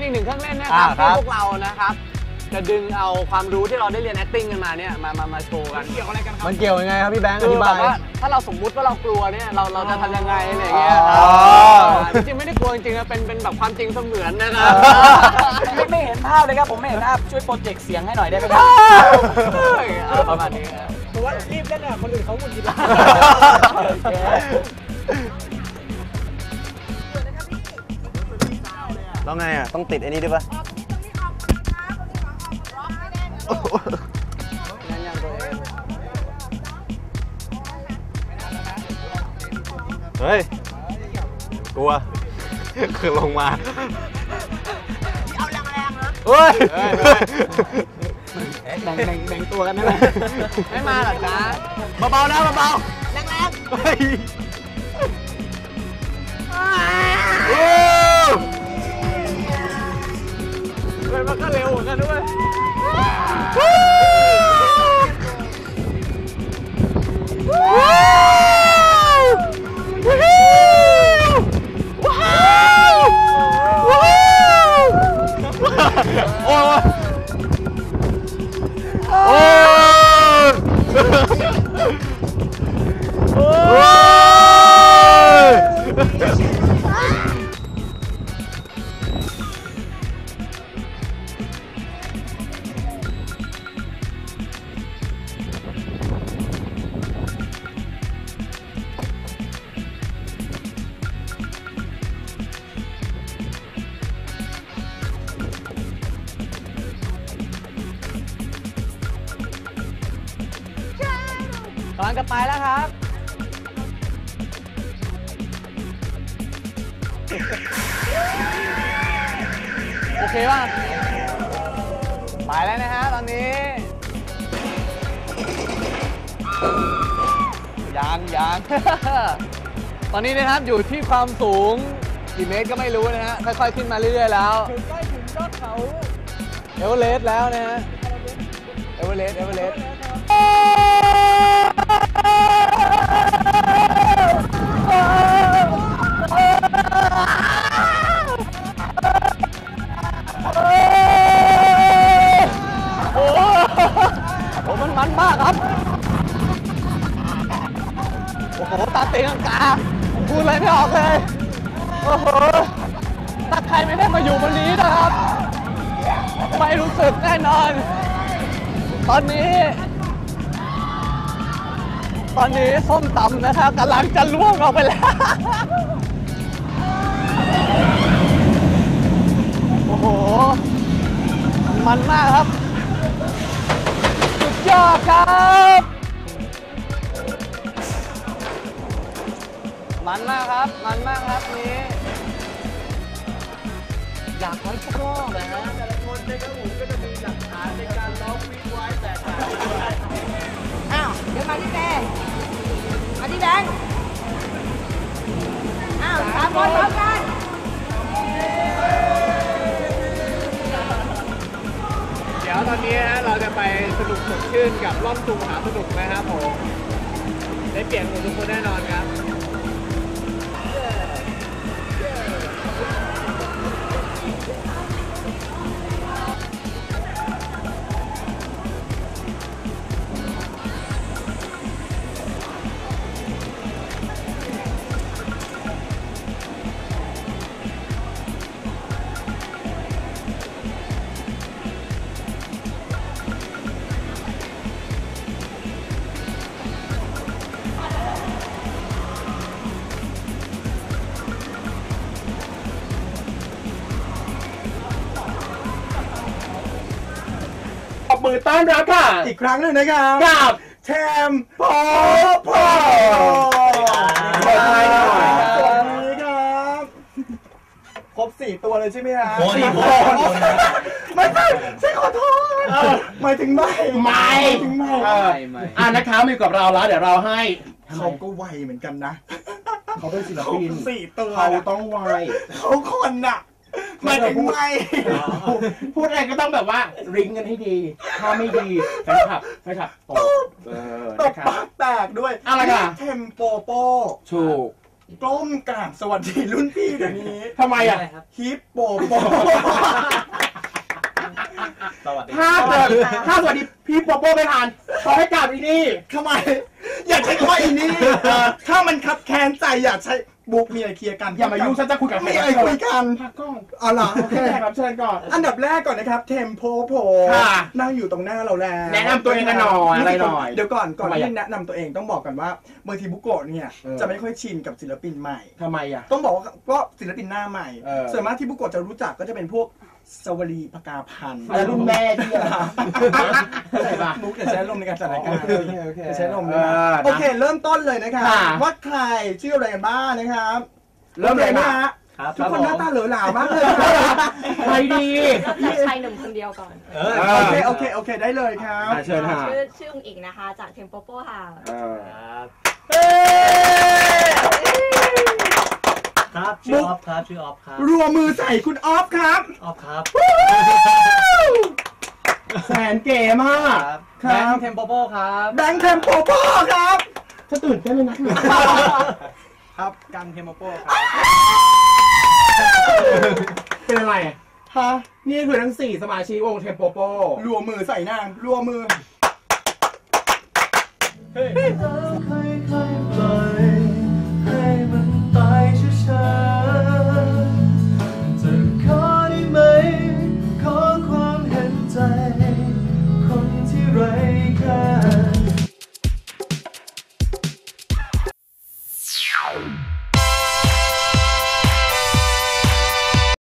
เป็นอีกหนึ่งเครื่องเล่นนะครับอ่าครัที่บ พวกเรานะครับ จะดึงเอาความรู้ที่เราได้เรียน acting กันมาเนี่ยมามามาโชว์กันเกี่ยวอะไรกันครับมันเกี่ยวยังไงครับพี่แบงค์อคือธิแบบายบว่าถ้าเราสมมุติว่าเรากลัวเนี่ยเราเราจะทำยังไงอะไรอย่างเงี้ยอ๋อจริงๆไม่ได้กลัวจริงๆนะเป็นเป็นแบบความจริงเสมือนนะครับไม่ไม่เห็นภาพเลยครับ ผมไม่เห็นภาพช่วยโปรเจกต์เสียงให้หน่อยได้ไหมครับเฮ้ยเอาประมาณนี้ครับ ผมว่ารีบเล่นอะคนอื่นเขาหงุดหงิดแล้วต้อ งไงอะ ต้องติดไอ้นี้ด้วยปะงั้นยังตัวเองเฮ้ย กลัว คือลงมา เอาแรงๆนะเฮ้ย แบ่งแบ่งแบ่งตัวกันได้ไหมไม่มาหรอจ๊ะเบาๆนะเบาแรงๆเฮ้ย โอ้เฮ้ยมันก็เร็วเหมือนกันด้วย โอ้ย กำลังจะไปแล้วครับ โอเคป่ะไปแล้วนะฮะตอนนี้ ยังยัง ตอนนี้นะครับอยู่ที่ความสูงกี่เมตรก็ไม่รู้นะฮะค่อยๆขึ้นมาเรื่อยๆแล้วถึงใกล้ถึงยอดเขาเอเวอเรสต์แล้วนะฮะเอเวอเรสต์เอเวอเรสต์ พูดอะไรไม่ออกเลย โอ้โหถ้าใครไม่ได้มาอยู่บนนี้นะครับ ไม่รู้สึกแน่นอน ตอนนี้ ตอนนี้ส้มตำนะครับกำลังจะล่วงออกไปแล้ว โอ้โห มันมากครับ สุดยอดครับ มันมากครับ มันมากครับนี้ อยากให้สักรอบนะฮะอ้าว เดี๋ยวมาที่แบงมาที่แบงอ้าวสามคนพร้อมกันเดี๋ยวตอนนี้ฮะเราจะไปสนุกสดชื่นกับรองจุงหาสนุกนะครับผมได้เปลี่ยนหมดทุกคนแน่นอนครับ มือต้อนรับค่ะอีกครั้งหนึ่งนะครับกับแชมป์พอพอสวัสดีครับสวัสดีครับครบสี่ตัวเลยใช่ไหมฮะสี่คนไม่ใช่ใช่ขอโทษหมายถึงไม่ไม่หายถึงไม่เอออ่านะคะมาอยู่กับเราแล้วเดี๋ยวเราให้เขาก็ไวเหมือนกันนะ เขาเป็นศิลปินสี่ตัวเขาน่ะต้องไวเขาคนน่ะห มายถึงไม่พูดอะไรก็ต้องแบบว่าริงกันให้ดี ถ้าไม่ดีแฟนคลับแฟนคลับตบเออตบนะครับ ปากแตกด้วยอะไรอะ เทมโปโปถูกก้มกราบสวัสดีรุ่นพี่เดี๋ยวนี้ ทำไมอะฮิปโปโป สวัสดี ถ้าเกิดถ้าสวัสดีพี่โปโป้ไม่ทานขอให้กลับอีนี่ ทำไม อย่าใช้คำว่าอีนี่ ถ้ามันคับแค้นใจอย่าใช้ บุ๊กมีอะไรเคลียร์กันอย่ามายุ่งฉันจะคุยกับใครมีอะไรคุยกันพักก่อนเอาล่ะโอเคแขกรับเชิญก่อน อันดับแรกก่อนนะครับเทมโพโพค่ะนั่งอยู่ตรงหน้าเราแล้วแนะนำตัวเองกันหน่อยอะไรหน่อยเดี๋ยวก่อนก่อนทำไมที่อะแนะนำตัวเองต้องบอกกันว่าบางทีบุโกะเนี่ยเออจะไม่ค่อยชินกับศิลปินใหม่ทำไมอะต้องบอกว่าก็ศิลปินหน้าใหม่เออส่วนมากที่บุโกะจะรู้จักก็จะเป็นพวก สวรีพกาพันธ์แล้วรุ่นแม่ที่อะไรเข้าใจปะมุกจะใช้ลมณ์ในการจัดรายการโอเคโอเคจะใช้ลมณ์เอนะอนะโอเค เริ่มต้นเลยนะครับค่ะว่าใครชื่ออะไรกันบ้างนะครับ เริ่มเลยโอคไหนะฮะครับทุกคนหน้าตาเหลือหลามากเลยใครดีเริ่มจากชายหนุ่มคนเดียวก่อนเออโอเคโอเคโอเคได้เลยครับอะเชิญค่ะชื่อชื่อองอิงนะคะ จากเทมโปโปค่ะเออครับเอ้ยครับ ชื่อออฟครับชื่อออฟครับรัวมือใส่คุณออฟครับออฟครับแสนเก๋มากคแบรังค์เทมโปโปครับแบงค์เทมโปโปครับจะตื่นเต้นเลยนะ ครับกันเทมโปโปครับ เป็นอะไรฮะนี่คือทั้งสี่สมาชิกวงเทมโปโปรัวมือใส่นางรัวมือ เฮ้